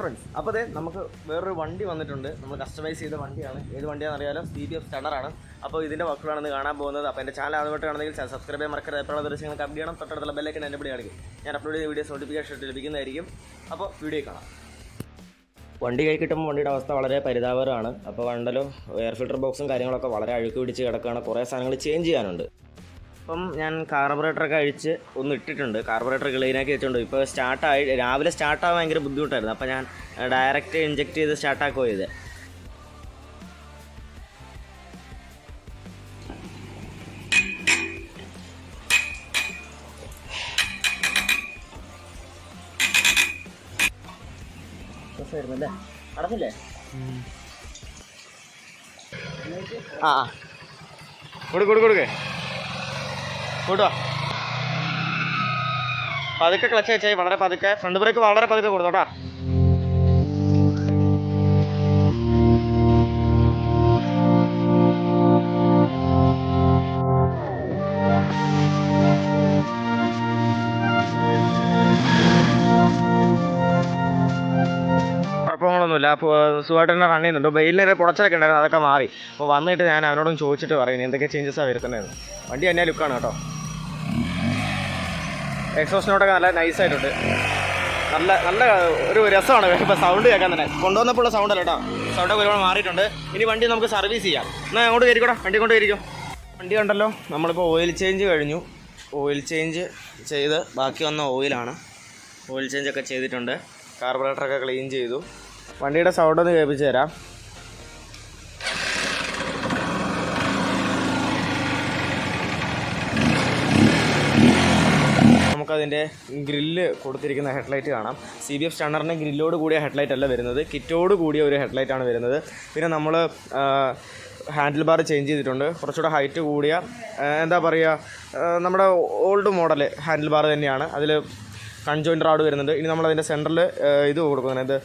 Friends അപ്പോൾ അതെ നമുക്ക് വേറൊരു വണ്ടി വന്നിട്ടുണ്ട്. നമ്മൾ കസ്റ്റമൈസ് ചെയ്ത വണ്ടിയാണ്. ഏത് വണ്ടിയാണെന്ന് അറിയാലോ? സി ബി എഫ് സ്റ്റണ്ടറാണ് അപ്പോൾ ഇതിന്റെ വർക്കുകളാണ് കാണാൻ പോകുന്നത്. അപ്പോൾ എന്റെ ചാനൽ ആദ്യമായിട്ട് കാണുന്നെങ്കിൽ സബ്സ്ക്രൈബ് ചെയ്യാൻ മറക്കരുത്. എപ്പോഴുള്ള ദൃശ്യങ്ങൾക്ക് അപ്ഡേറ്റ് ചെയ്യണം. തൊട്ടടുത്തുള്ള ബെല്ലൈക്കൻ എന്റെ പടി കാണിക്കും ഞാൻ അപ്ലോഡ് ചെയ്ത വീഡിയോസ് നോട്ടിഫിക്കേഷൻ ലഭിക്കുന്നതായിരിക്കും. അപ്പോൾ വീഡിയോ കാണാം. വണ്ടി കൈ കിട്ടുമ്പോൾ വണ്ടിയുടെ അവസ്ഥ വളരെ പരിതാപകരമാണ്. അപ്പോൾ വണ്ടലോ എയർ ഫിൽട്ടർ ബോക്സും കാര്യങ്ങളൊക്കെ വളരെ അഴുക്ക് പിടിച്ച് കിടക്കുകയാണ്. കുറേ സാധനങ്ങൾ ചേഞ്ച് ചെയ്യാനുണ്ട്. അപ്പം ഞാൻ കാർബറേറ്ററൊക്കെ അഴിച്ച് ഒന്ന് ഇട്ടിട്ടുണ്ട്. കാർബറേറ്റർ ക്ലീനാക്കി വെച്ചിട്ടുണ്ട് ഇപ്പോൾ സ്റ്റാർട്ടായി രാവിലെ സ്റ്റാർട്ടാകാൻ ഭയങ്കര ബുദ്ധിമുട്ടായിരുന്നു. അപ്പോൾ ഞാൻ ഡയറക്റ്റ് ഇഞ്ചെക്ട് ചെയ്ത് സ്റ്റാർട്ടാക്കുക ചെയ്ത്. അടച്ചില്ലേ ആ ആ. കൊടു കൊടു കൊടുക്കേ. കൂട്ടുവാ. പതുക്കെ ക്ലച്ച് വെച്ചായി വളരെ പതുക്കെ. ഫ്രണ്ട് ബ്രേക്ക് വളരെ പതുക്കെ കൊടുത്തോ കുഴപ്പങ്ങളൊന്നുമില്ല. സുഖമായിട്ട് തന്നെ റൺ ചെയ്യുന്നുണ്ട്. വെയിലിനൊരു പുടച്ചൊക്കെ ഉണ്ടായിരുന്നു. അതൊക്കെ മാറി. അപ്പോൾ വന്നിട്ട് ഞാൻ അവനോടും ചോദിച്ചിട്ട് പറയും എന്തൊക്കെ ചേഞ്ചസാണ് വരുത്തുന്നതെന്ന്. വണ്ടി തന്നെ ലുക്കാണ് കേട്ടോ. എക്സോസിനോടൊക്കെ നല്ല നൈസായിട്ടുണ്ട് നല്ല നല്ല ഒരു രസമാണ്. ഇപ്പോൾ സൗണ്ട് കേൾക്കാൻ തന്നെ. കൊണ്ടുവന്നപ്പോൾ സൗണ്ട് അല്ല കേട്ടോ സൗണ്ടൊക്കെ ഒരുപാട് മാറിയിട്ടുണ്ട്. ഇനി വണ്ടി നമുക്ക് സർവീസ് ചെയ്യാം. എന്നാൽ അങ്ങോട്ട് കയറിക്കോടാ. വണ്ടി കൊണ്ട് കയറിക്കും. വണ്ടി കണ്ടല്ലോ നമ്മളിപ്പോൾ ഓയിൽ ചേഞ്ച് കഴിഞ്ഞു. ഓയിൽ ചേഞ്ച് ചെയ്ത് ബാക്കി വന്ന ഓയിലാണ് ഓയിൽ ചേഞ്ചൊക്കെ ചെയ്തിട്ടുണ്ട്. കാർബറേറ്ററൊക്കെ ക്ലീൻ ചെയ്തു. വണ്ടിയുടെ സൗണ്ട് ഒന്ന് കേൾപ്പിച്ച് തരാം. നമുക്കതിന്റെ ഗ്രില്ല് കൊടുത്തിരിക്കുന്ന ഹെഡ്ലൈറ്റ് കാണാം. സി ബി എഫ് സ്റ്റണ്ണറിന്റെ ഗ്രില്ലോട് കൂടിയ ഹെഡ്ലൈറ്റ് അല്ല വരുന്നത്. കിറ്റോട് കൂടിയ ഒരു ഹെഡ്ലൈറ്റ് ആണ് വരുന്നത്. പിന്നെ നമ്മൾ ഹാൻഡിൽ ബാർ ചേഞ്ച് ചെയ്തിട്ടുണ്ട്. കുറച്ചുകൂടെ ഹൈറ്റ് കൂടിയ എന്താ പറയുക നമ്മുടെ ഓൾഡ് മോഡൽ ഹാൻഡിൽ ബാർ തന്നെയാണ്. അതിൽ കൺജോയിന്റ് റാഡ് വരുന്നുണ്ട്. ഇനി നമ്മളതിന്റെ സെന്ററിൽ ഇത് കൊടുക്കുന്നുണ്ട്.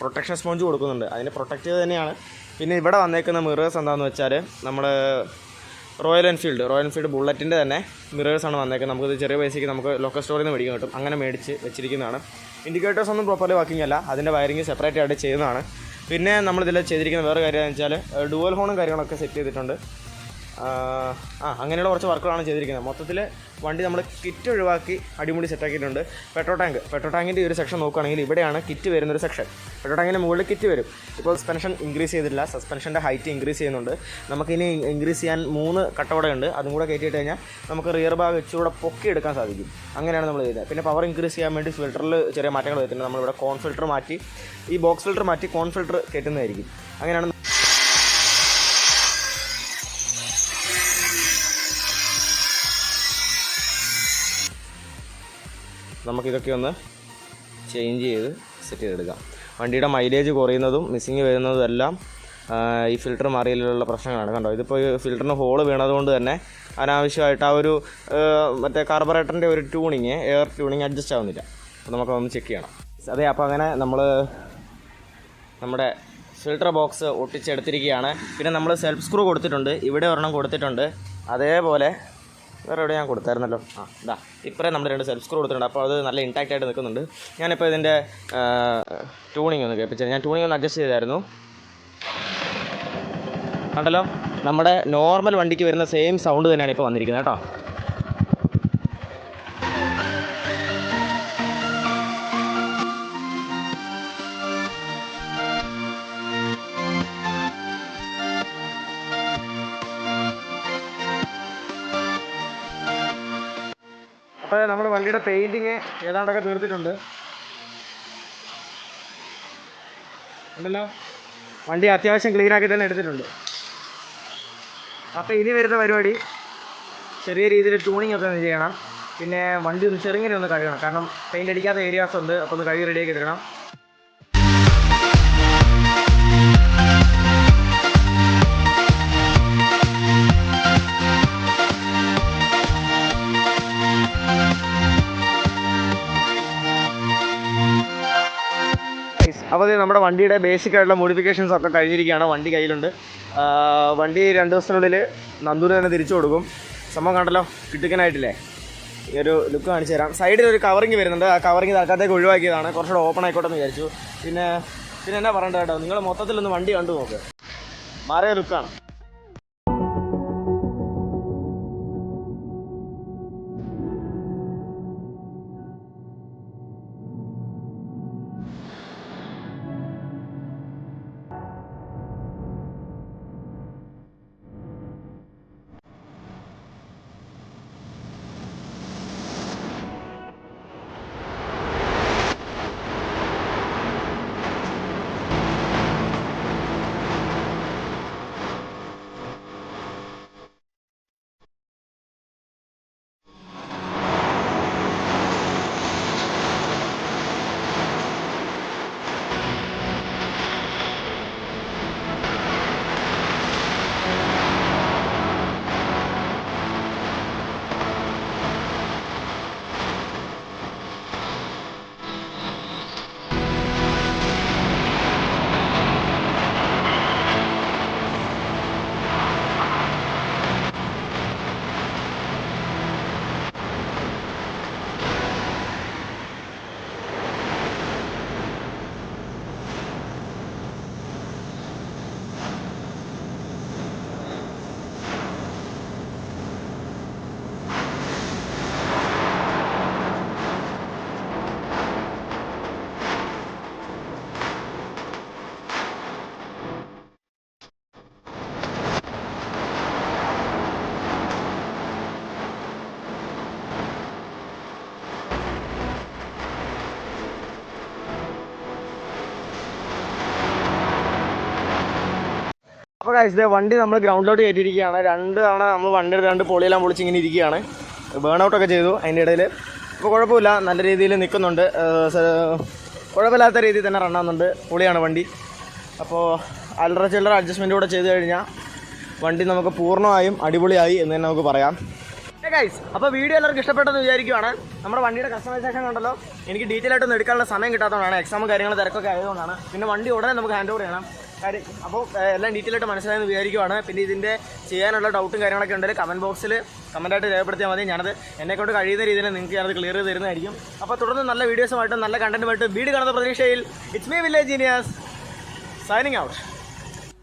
പ്രൊട്ടക്ഷൻ സ്പോഞ്ച് കൊടുക്കുന്നുണ്ട്. അതിനെ പ്രൊട്ടക്റ്റ് ചെയ്ത് തന്നെയാണ്. പിന്നെ ഇവിടെ വന്നേക്കുന്ന മിറേഴ്സ് എന്താണെന്ന് വെച്ചാൽ നമ്മൾ റോയൽ എൻഫീൽഡ് റോയൽ എൻഫീൽഡ് ബുള്ളറ്റിന്റെ തന്നെ മിറേഴ്സാണ് വന്നേക്കുന്നത്. നമുക്കിത് ചെറിയ പൈസയ്ക്ക് നമുക്ക് ലോക്കൽ സ്റ്റോറിൽ നിന്ന് മേടിക്കാൻ കിട്ടും. അങ്ങനെ മേടിച്ച് വെച്ചിരിക്കുന്നതാണ്. ഇൻഡിക്കേറ്റേഴ്സ് ഒന്നും പ്രോപ്പർലി വർക്കിംഗ് അല്ല. അതിന്റെ വയറിങ് സെപ്പറേറ്റ് ആയിട്ട് ചെയ്യുന്നതാണ് പിന്നെ നമ്മളിതിൽ ചെയ്തിരിക്കുന്ന വേറെ കാര്യം എന്ന് വെച്ചാൽ ഡുവൽ ഹോണും കാര്യങ്ങളൊക്കെ സെറ്റ് ചെയ്തിട്ടുണ്ട്. ആ അങ്ങനെയുള്ള കുറച്ച് വർക്കുകളാണ് ചെയ്തിരിക്കുന്നത്. മൊത്തത്തിൽ വണ്ടി നമ്മൾ കിറ്റ് ഒഴിവാക്കി അടിമുടി സെറ്റാക്കിയിട്ടുണ്ട് പെട്രോൾ ടാങ്ക് പെട്രോൾ ടാങ്കിന്റെ ഒരു സെക്ഷൻ നോക്കുകയാണെങ്കിൽ ഇവിടെയാണ് കിറ്റ് വരുന്നൊരു സെക്ഷൻ പെട്രോൾ ടാങ്കിന്റെ മുകളിൽ കിറ്റ് വരും. ഇപ്പോൾ സസ്പെൻഷൻ ഇൻക്രീസ് ചെയ്തിട്ടില്ല. സസ്പെൻഷന്റെ ഹൈറ്റ് ഇൻക്രീസ് ചെയ്യുന്നുണ്ട്. നമുക്കിനി ഇൻക്രീസ് ചെയ്യാൻ മൂന്ന് കട്ടവടയുണ്ട് അതും കൂടെ കയറ്റിയിട്ട് കഴിഞ്ഞാൽ നമുക്ക് റിയർ ഭാഗം ഇച്ചിരൂടെ പൊക്കി എടുക്കാൻ സാധിക്കും. അങ്ങനെയാണ് നമ്മൾ ചെയ്തത് പിന്നെ പവർ ഇൻക്രീസ് ചെയ്യാൻ വേണ്ടി ഫിൽറ്ററിൽ ചെറിയ മാറ്റങ്ങൾ വരുത്തുന്നത് നമ്മളിവിടെ കോൺ ഫിൽറ്റർ മാറ്റി ഈ ബോക്സ് ഫിൽറ്റർ മാറ്റി കോൺ ഫിൽറ്റർ കയറ്റുന്നതായിരിക്കും. അങ്ങനെയാണ് നമുക്കിതൊക്കെ ഒന്ന് ചേഞ്ച് ചെയ്ത് സെറ്റ് ചെയ്തെടുക്കാം. വണ്ടിയുടെ മൈലേജ് കുറയുന്നതും മിസ്സിങ് വരുന്നതും എല്ലാം ഈ ഫിൽറ്റർ മാറിയതിലുള്ള പ്രശ്നങ്ങളാണ്. കണ്ടോ? ഇതിപ്പോൾ ഈ ഫിൽറ്ററിന് ഹോൾ വീണതുകൊണ്ട് തന്നെ അനാവശ്യമായിട്ട് ആ ഒരു മറ്റേ കാർബറേറ്ററിന്റെ ഒരു ട്യൂണിങ് എയർ ട്യൂണിങ് അഡ്ജസ്റ്റ് ആവുന്നില്ല. അപ്പോൾ നമുക്കതൊന്ന് ചെക്ക് ചെയ്യണം. അതെ അപ്പോൾ അങ്ങനെ നമ്മൾ നമ്മുടെ ഫിൽറ്റർ ബോക്സ് ഒട്ടിച്ചെടുത്തിരിക്കുകയാണ്. പിന്നെ നമ്മൾ സെൽഫ് സ്ക്രൂ കൊടുത്തിട്ടുണ്ട്. ഇവിടെ ഒരെണ്ണം കൊടുത്തിട്ടുണ്ട്. അതേപോലെ വേറെ എവിടെ ഞാൻ കൊടുത്തായിരുന്നല്ലോ. ആ ഇതാ ഇപ്പറേ നമ്മൾ രണ്ട് സെൽഫ് സ്ക്രൂ കൊടുത്തിട്ടുണ്ട്. അപ്പോൾ അത് നല്ല ഇൻടാക്റ്റ് ആയിട്ട് നിൽക്കുന്നുണ്ട്. ഞാനിപ്പോൾ ഇതിന്റെ ട്യൂണിങ് ഒന്ന് കേൾപ്പിച്ചത് ഞാൻ ട്യൂണിങ് ഒന്ന് അഡ്ജസ്റ്റ് ചെയ്തായിരുന്നു. കണ്ടല്ലോ? നമ്മുടെ നോർമൽ വണ്ടിക്ക് വരുന്ന സെയിം സൗണ്ട് തന്നെയാണ് ഇപ്പോൾ വന്നിരിക്കുന്നത് കേട്ടോ. അപ്പോൾ നമ്മൾ വണ്ടിയുടെ പെയിന്റിങ് ഏതാണ്ടൊക്കെ തീർത്തിട്ടുണ്ട്. ഉണ്ടല്ലോ? വണ്ടി അത്യാവശ്യം ക്ലീൻ ആക്കി തന്നെ എടുത്തിട്ടുണ്ട്. അപ്പോൾ ഇനി വരുന്ന പരിപാടി ചെറിയ രീതിയിൽ ട്യൂണിങ് ഒക്കെ ചെയ്യണം. പിന്നെ വണ്ടി ഒന്ന് ചെറുങ്ങനെ ഒന്ന് കഴുകണം. കാരണം പെയിന്റ് അടിക്കാത്ത ഏരിയാസ് ഉണ്ട്. അപ്പോൾ ഒന്ന് കഴുകി റെഡിയാക്കി എടുക്കണം. നമ്മുടെ വണ്ടിയുടെ ബേസിക് ആയിട്ടുള്ള മോഡിഫിക്കേഷൻസ് ഒക്കെ കഴിഞ്ഞിരിക്കുകയാണ്. വണ്ടി കയ്യിലുണ്ട്. വണ്ടി രണ്ട് ദിവസത്തിനുള്ളിൽ നന്ദൂര് തന്നെ തിരിച്ചു കൊടുക്കും. സംഭവം കണ്ടല്ലോ? കിട്ടിക്കനായിട്ടില്ലേ? ഈ ഒരു ലുക്ക് കാണിച്ചു തരാം. സൈഡിൽ ഒരു കവറിങ് വരുന്നുണ്ട്. ആ കവറിങ് തൽക്കാലത്തേക്ക് ഒഴിവാക്കിയതാണ്. കുറച്ചുകൂടെ ഓപ്പൺ ആയിക്കോട്ടെ എന്ന് വിചാരിച്ചു. പിന്നെ പിന്നെ എന്നാ പറയണ്ട കേട്ടോ? നിങ്ങൾ മൊത്തത്തിലൊന്ന് വണ്ടി കണ്ടു നോക്ക്. മാറിയ ലുക്കാണ് അപ്പോൾ കഴിച്ചത് വണ്ടി നമ്മൾ ഗ്രൗണ്ടിലോട്ട് കയറ്റിയിരിക്കുകയാണ്. രണ്ട് തവണ നമ്മൾ വണ്ടിയുടെ രണ്ട് പൊളിയെല്ലാം പൊളിച്ച് ഇങ്ങനെ ഇരിക്കുകയാണ്. ബേൺ ഔട്ടൊക്കെ ചെയ്തു അതിന്റെ ഇടയിൽ ഇപ്പോൾ കുഴപ്പമില്ല നല്ല രീതിയിൽ നിൽക്കുന്നുണ്ട്. കുഴപ്പമില്ലാത്ത രീതിയിൽ തന്നെ റണ്ണാകുന്നുണ്ട് പൊളിയാണ് വണ്ടി. അപ്പോൾ അല്ലറ ചില്ലറ അഡ്ജസ്റ്റ്മെന്റ് കൂടെ ചെയ്ത് കഴിഞ്ഞാൽ വണ്ടി നമുക്ക് പൂർണമായും അടിപൊളിയായി എന്ന് തന്നെ നമുക്ക് പറയാം. ഗൈസ് അപ്പോൾ വീഡിയോ എല്ലാവർക്കും ഇഷ്ടപ്പെട്ടെന്ന് വിചാരിക്കുവാണ്. നമ്മുടെ വണ്ടിയുടെ കസ്റ്റമൈസേഷൻ കണ്ടല്ലോ എനിക്ക് ഡീറ്റെയിൽ ആയിട്ടൊന്നും എടുക്കാനുള്ള സമയം കിട്ടാത്തതുകൊണ്ടാണ് എക്സാമും കാര്യങ്ങളും തിരക്കൊക്കെ ആയതുകൊണ്ടാണ്. പിന്നെ വണ്ടി ഉടനെ നമുക്ക് ഹാൻഡ് ഓവർ ചെയ്യണം. കാര്യം. അപ്പോൾ എല്ലാം ഡീറ്റെയിൽ ആയിട്ട് മനസ്സിലായെന്ന് വിചാരിക്കുവാണ്. പിന്നെ ഇതിന്റെ ചെയ്യാനുള്ള ഡൗട്ടും കാര്യങ്ങളൊക്കെ ഉണ്ടെങ്കിൽ കമന്റ് ബോക്സിൽ കമന്റായിട്ട് രേഖപ്പെടുത്തിയാൽ മതി. ഞാനത് എന്നെ കൊണ്ട് കഴിയുന്ന രീതിയിൽ നിങ്ങൾക്ക് ഞാനത് ക്ലിയർ തരുന്നതായിരിക്കും. അപ്പോൾ തുടർന്ന് നല്ല വീഡിയോസുമായിട്ടും നല്ല കണ്ടന്റുമായിട്ട് വീട് കാണുന്ന പ്രതീക്ഷയിൽ it's me village geniuses signing out